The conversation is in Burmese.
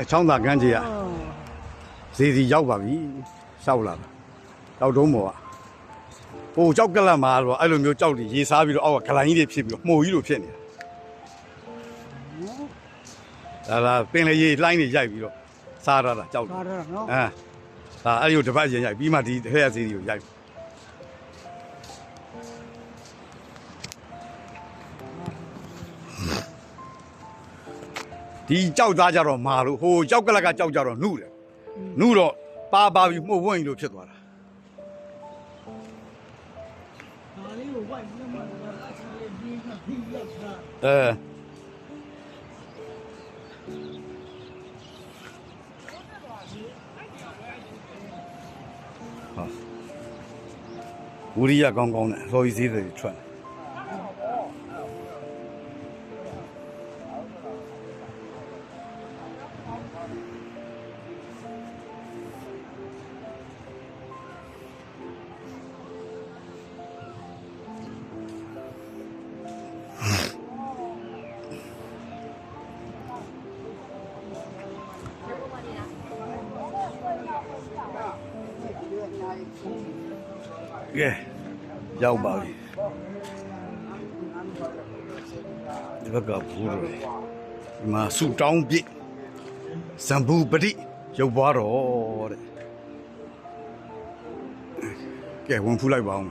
အချောင်းသာကန်းကြီးကဈေးစီရောက်ပါပြီရှောက်လာတာတောက်တုံးပေါ်ကဟိုကြောက်ကလပ်မှာတော့အဲ့လိုမျိုးကြောက်တွေရေစားပြီးတော့အောက်ကဂလိုင်းကြီးတွေဖြစ်ပြီးတော့မှုကြီးလိုဖြစ်နေတာဒါလာပင်လေရေလှိုင်းတွေရိုက်ပြီးတော့စားရတာကြောက်တယ်စားရတာနော်အဲဒါအဲ့ဒီကိုတစ်ပတ်ရင်ရိုက်ပြီးမှဒီထက်ရဈေးတွေကိုရိုက် ဒီကြောက်သားကြတော့မာလို့ဟိုကြောက်ကလတ်ကကြောက်ကြတော့နှုတယ်နှုတော့ပါပါပြီးမှုတ်ဝင့်လို့ဖြစ်သွားတာဒါလေးကိုဝိုက်ပြီးမှတော့အချာလေးပြီးမှပြီးရောက်တာအဲဟာဝီရိယကောင်းကောင်းနဲ့လော်ကြီးသေးတွေထွက်တယ် ကဲရောက်ပါပြီဒီဘက်ကဘူးတွေဒီမှာဆူတောင်းပြစ် ဇံဘူးပတိရုပ်ပွားတော့တဲ့ကဲဝင်ဖူးလိုက်ပါအောင်